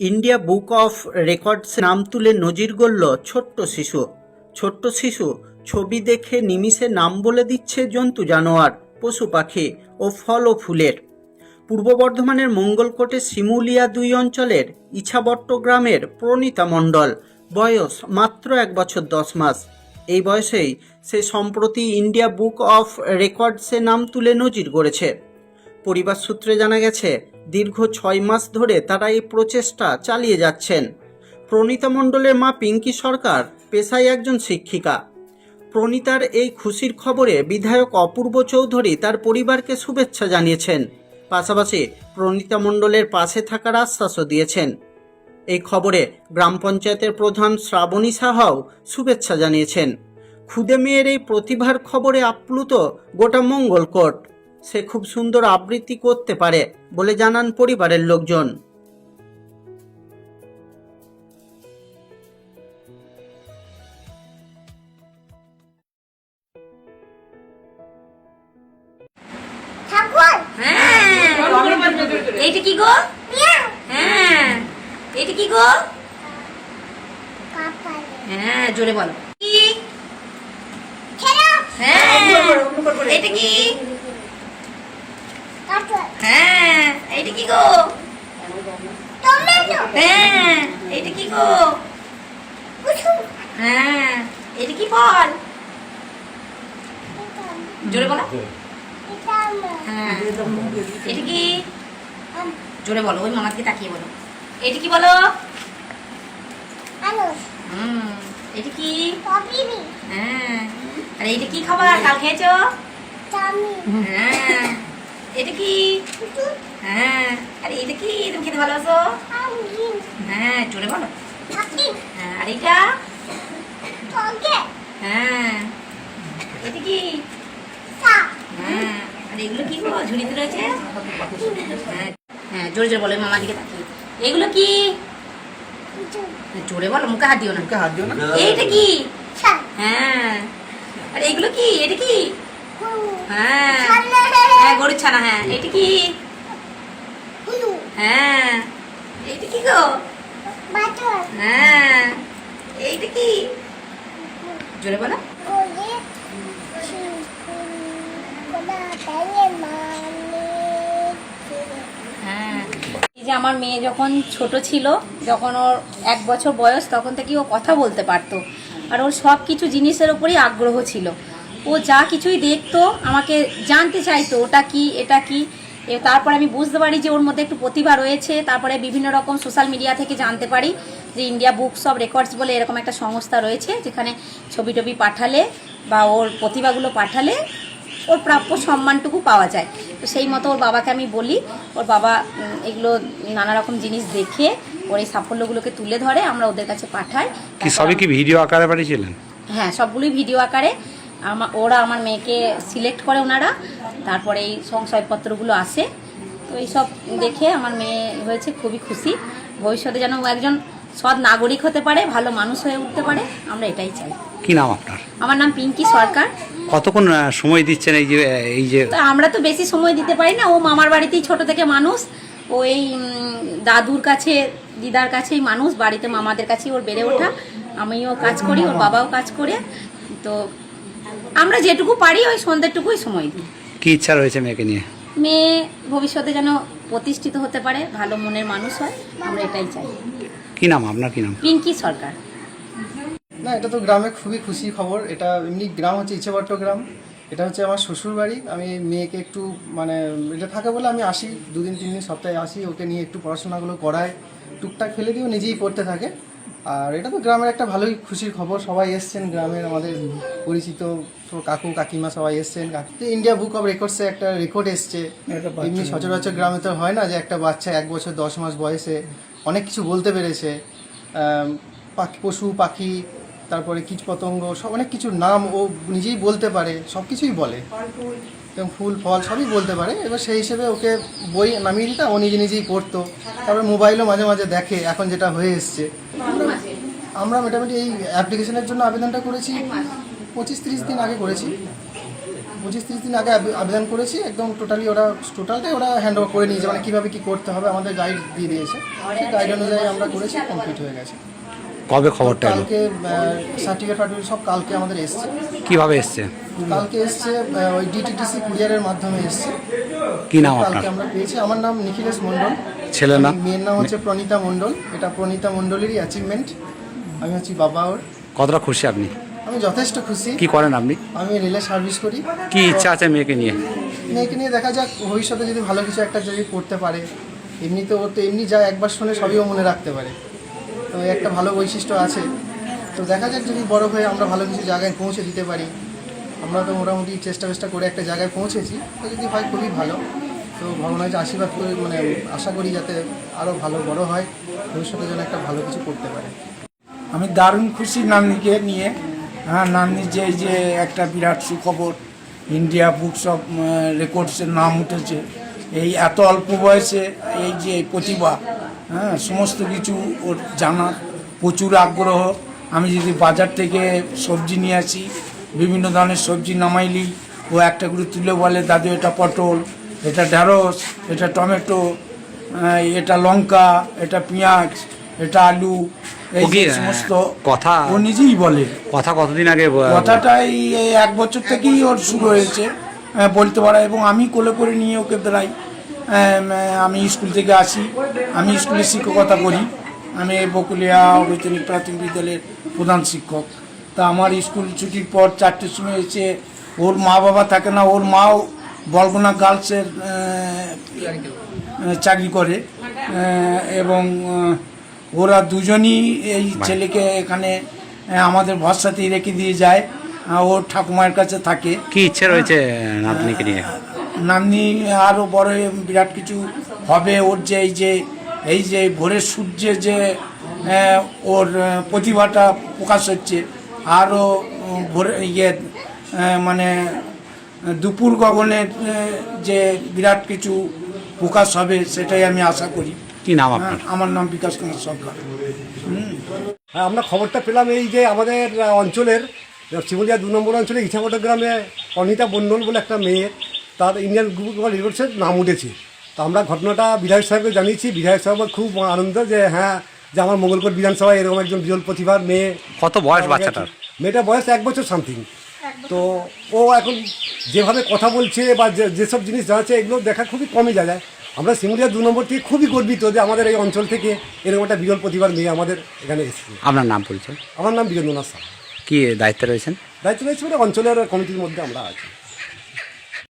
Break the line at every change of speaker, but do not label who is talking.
India book of records নাম তুলে নজির গড়ল ছোট্ট শিশু। ছোট্ট শিশু ছবি দেখে নিমিষে নাম বলে দিচ্ছে জন্তু, জানোয়ার, পশু পাখি ও ফল ও ফুলের। পূর্ব বর্ধমানের মঙ্গলকোটে শিমুলিয়া দুই অঞ্চলের ইছাবট্ট গ্রামের প্রণীতা মণ্ডল, বয়স মাত্র এক বছর দশ মাস। এই বয়সেই সে সম্প্রতি ইন্ডিয়া বুক অফ রেকর্ডসে নাম তুলে নজির গড়েছে। পরিবার সূত্রে জানা গেছে দীর্ঘ ছয় মাস ধরে তারা এই প্রচেষ্টা চালিয়ে যাচ্ছেন। প্রণীতা মণ্ডলের মা পিঙ্কি সরকার পেশায় একজন শিক্ষিকা। প্রণীতার এই খুশির খবরে বিধায়ক অপূর্ব চৌধুরী তার পরিবারকে শুভেচ্ছা জানিয়েছেন। পাশাপাশি প্রণীতা মণ্ডলের পাশে থাকার আশ্বাসও দিয়েছেন। এই খবরে গ্রাম পঞ্চায়েতের প্রধান শ্রাবণী সাহাও শুভেচ্ছা জানিয়েছেন। খুদে মেয়ের এই প্রতিভার খবরে আপ্লুত গোটা মঙ্গলকোট। সে খুব সুন্দর আবৃত্তি করতে পারে বলে জানান পরিবারের লোকজন।
হ্যাঁ এইটা কি গো? হ্যাঁ এটা কি গো? হ্যাঁ জোরে বলো। কি?
খেলো?
হ্যাঁ এটা কি? হ্যাঁ এইটা কি গো? হ্যাঁ এইটা কি গো? হ্যাঁ এটা কি ফল? জোরে বলো। হ্যাঁ এটা কি? জোরে বলো ওই মামাকে তাকিয়ে বলো। এটা কি বলো? হুম এটা কি? হ্যাঁ আর এইটা কি খাবার? কাল খেয়েছো? হ্যাঁ। এটা কি? হ্যাঁ। আরে এটা কি? তুমি খেতে ভালোবাসো? হ্যাঁ জোরে বলো। হ্যাঁ আর এটা হ্যাঁ। এটা কি? হ্যাঁ। আর এগুলো কি গো? ঝুড়িতে রয়েছে? হ্যাঁ হ্যাঁ জোরে জোরে বলো মামা দিকে তাকিয়ে। এগুলো কি? জোরে বলো মুখে হাত দিও না।
হাত দিও না।
এইটা কি? হ্যাঁ। আর এগুলো কি? এটা কি? হ্যাঁ। হ্যাঁ গরুর ছানা হ্যাঁ। এটা কি? হ্যাঁ। এইটা কি গো? হ্যাঁ। এইটা কি? জোরে বলো। হ্যাঁ। এই যে আমার মেয়ে যখন ছোট ছিল যখন ওর এক বছর বয়স তখন থেকে ও কথা বলতে পারতো। আর ওর সব কিছু জিনিসের ওপরই আগ্রহ ছিল। ও যা কিছুই দেখতো আমাকে জানতে চাইতো ওটা কি এটা কি। তারপরে আমি বুঝতে পারি যে ওর মধ্যে একটু প্রতিভা রয়েছে। তারপরে বিভিন্ন রকম সোশ্যাল মিডিয়া থেকে জানতে পারি যে ইন্ডিয়া বুকস অফ রেকর্ডস বলে এরকম একটা সংস্থা রয়েছে যেখানে ছবি টবি পাঠালে বা ওর প্রতিভাগুলো পাঠালে ওর প্রাপ্য সম্মানটুকু পাওয়া যায়। তো সেই মতো ওর বাবাকে আমি বলি ওর বাবা এগুলো নানা রকম জিনিস দেখে ওর এই সাফল্যগুলোকে তুলে ধরে আমরা ওদের কাছে পাঠাই।
কি সবই কি ভিডিও আকারে পাঠিয়েছিলেন?
হ্যাঁ সবগুলোই ভিডিও আকারে। আমা- ওরা আমার মেয়েকে সিলেক্ট করে ওনারা তারপরে এই সংশয়পত্রগুলো আসে। তো এইসব দেখে আমার মেয়ে হয়েছে খুবই খুশি। ভবিষ্যতে যেন ও একজন সৎ নাগরিক হতে পারে ভালো মানুষ হয়ে উঠতে পারে আমরা এটাই চাই।
কি নাম আপনার?
আমার নাম পিঙ্কি সরকার।
কতক্ষণ সময় দিচ্ছেন এই যে এই যে
আমরা তো বেশি সময় দিতে পারি না ও মামার বাড়িতেই ছোট থেকে মানুষ। ও এই দাদুর কাছে দিদার কাছেই মানুষ বাড়িতে মামাদের কাছেই ওর বেড়ে ওঠা। আমিও কাজ করি ওর বাবাও কাজ করে। তো আমরা যেটুকু পারি ওই সন্ধ্যেটুকুই সময় দিই।
কি ইচ্ছা রয়েছে মেয়েকে নিয়ে?
মেয়ে ভবিষ্যতে যেন প্রতিষ্ঠিত হতে পারে ভালো মনের মানুষ হয় আমরা এটাই চাই।
কি নাম আপনার কি নাম?
পিঙ্কি সরকার।
না এটা তো গ্রামে খুবই খুশির খবর। এটা এমনি গ্রাম হচ্ছে ইচ্ছেপট্ট গ্রাম। এটা হচ্ছে আমার শ্বশুর বাড়ি আমি মেয়েকে একটু মানে এটা থাকে বলে আমি আসি দুদিন তিন দিন সপ্তাহে আসি ওকে নিয়ে একটু পড়াশোনাগুলো করাই। টুকটাক ফেলে দিয়েও নিজেই পড়তে থাকে। আর এটা তো গ্রামের একটা ভালোই খুশির খবর সবাই এসছেন গ্রামের আমাদের পরিচিত কাকু কাকিমা সবাই এসছেন। ইন্ডিয়া বুক অফ রেকর্ডসে একটা রেকর্ড এসছে। এমনি সচরাচর গ্রামে তো হয় না যে একটা বাচ্চা এক বছর দশ মাস বয়সে অনেক কিছু বলতে পেরেছে। পাখি পশু পাখি তারপরে কীট পতঙ্গ সব অনেক কিছুর নাম ও নিজেই বলতে পারে সব কিছুই বলে। এবং ফুল ফল সবই বলতে পারে। এবার সেই হিসেবে ওকে বই নামিয়ে দিতাম ও নিজে নিজেই পড়তো। তারপরে মোবাইলও মাঝে মাঝে দেখে এখন যেটা হয়ে এসছে। আমরা মোটামুটি এই অ্যাপ্লিকেশনের জন্য আবেদনটা করেছি। পঁচিশ তিরিশ দিন আগে করেছি। পঁচিশ তিরিশ দিন আগে আবেদন করেছি। একদম টোটালি ওরা টোটালটাই ওরা হ্যান্ড ওভার করে নিয়েছে। মানে কীভাবে কী করতে হবে আমাদের গাইড দিয়ে দিয়েছে। সেই গাইড অনুযায়ী আমরা করেছি কমপ্লিট হয়ে গেছে।
কবে খবরটা এলো?
কালকে সার্টিফিকেট ফার্টিফিকেট সব কালকে আমাদের এসছে।
কীভাবে এসছে?
কালকে এসছে ওই ডিটিটিসি কুরিয়ারের মাধ্যমে এসছে।
কি নাম আপনার?
কালকে আমরা পেয়েছি আমার নাম নিখিলেশ মণ্ডল।
ছেলের নাম?
মেয়ের নাম হচ্ছে প্রণীতা মণ্ডল। এটা প্রণীতা মণ্ডলেরই অ্যাচিভমেন্ট আমি হচ্ছি বাবা ওর।
কতটা খুশি আপনি?
আমি যথেষ্ট খুশি।
কি করেন আপনি?
আমি রেলে সার্ভিস করি।
কি ইচ্ছা আছে মেয়েকে নিয়ে?
মেয়েকে নিয়ে দেখা যাক ভবিষ্যতে যদি ভালো কিছু একটা যদি করতে পারে এমনিতে ও তো এমনি যা একবার শুনে সবই ও মনে রাখতে পারে। তো একটা ভালো বৈশিষ্ট্য আছে। তো দেখা যাক যদি বড় হয়ে আমরা ভালো কিছু জায়গায় পৌঁছে দিতে পারি। আমরা তো মোটামুটি চেষ্টা চেষ্টা করে একটা জায়গায় পৌঁছেছি। তো যদি হয় খুবই ভালো। তো ভগবানের আশীর্বাদ করে মানে আশা করি যাতে আরও ভালো বড় হয়। ভবিষ্যতে যেন একটা ভালো কিছু করতে পারে।
আমি দারুণ খুশি নাতনিকে নিয়ে। হ্যাঁ নাতনি যে যে একটা বিরাট সুখবর। ইন্ডিয়া বুকস অফ রেকর্ডসের নাম উঠেছে। এই এত অল্প বয়সে এই যে প্রতিভা হ্যাঁ সমস্ত কিছু ওর জানার প্রচুর আগ্রহ। আমি যদি বাজার থেকে সবজি নিয়ে আসি, বিভিন্ন ধরনের সবজি নামাইলি ও একটা করে তুলে বলে, দাদু, এটা পটল, এটা ঢেঁড়স, এটা টমেটো এটা লঙ্কা, এটা পেঁয়াজ, এটা আলু এই যে সমস্ত
কথা
ও নিজেই বলে।
কথা কতদিন আগে
কথাটা এই এক বছর থেকেই ওর শুরু হয়েছে বলতে পারা এবং আমি কোলে করে নিয়ে ওকে বেড়াই আমি স্কুল থেকে আসি। আমি স্কুলে শিক্ষকতা করি আমি বকুলিয়া বৈতনিক প্রাথমিক বিদ্যালয়ের প্রধান শিক্ষক। তা আমার স্কুল ছুটির পর চারটের সময় এসে ওর মা বাবা থাকে না ওর মাও বলগুনা গার্লসের চাকরি করে এবং ওরা দুজনই এই ছেলেকে এখানে আমাদের ভরসাতেই রেখে দিয়ে যায়। আহ, ওর ঠাকুমার কাছে থাকে।
কি ইচ্ছে রয়েছে নাতনিকে নিয়ে?
নাতনি আরও বড় বিরাট কিছু হবে। ওর যে এই যে এই যে ভোরের সূর্যে যে ওর প্রতিভাটা প্রকাশ হচ্ছে। আরও ভোরে ইয়ে মানে দুপুর গগনের যে বিরাট কিছু প্রকাশ হবে সেটাই আমি আশা করি।
কি নাম
হ্যাঁ,
আপনার
আমার নাম বিকাশ কুমার সরকার।
হ্যাঁ, আমরা খবরটা পেলাম এই যে আমাদের অঞ্চলের শিমুলিয়া দু নম্বর অঞ্চলে ইছামটো গ্রামে অনিতা মণ্ডল বলে একটা মেয়ে তার ইন্ডিয়ান গ্রুপ অফ রিভোর্সের নাম উঠেছে। তো আমরা ঘটনাটা বিধায়ক সাহেবকে জানিয়েছি বিধায়ক সাহেব খুব আনন্দ যে হ্যাঁ যে আমার মঙ্গলকোট বিধানসভায় এরকম একজন বিরল প্রতিভার মেয়ে
কত বয়স বাচ্চাটার?
মেয়েটার বয়স এক বছর সামথিং তো ও এখন যেভাবে কথা বলছে বা যে- যেসব জিনিস জানাচ্ছে এগুলো দেখা খুবই কমই যায়। আমরা সিমুলিয়া দু নম্বর থেকে খুবই গর্বিত যে আমাদের এই অঞ্চল থেকে এরকম একটা বিরল প্রতিভার মেয়ে আমাদের এখানে এসেছে।
আপনার নাম পরিচয়?
আমার নাম বীরেন্দ্রনাথ স্যার
কি দায়িত্বে রয়েছেন?
দায়িত্ব রয়েছে মানে অঞ্চলের কমিটির মধ্যে আমরা আছি।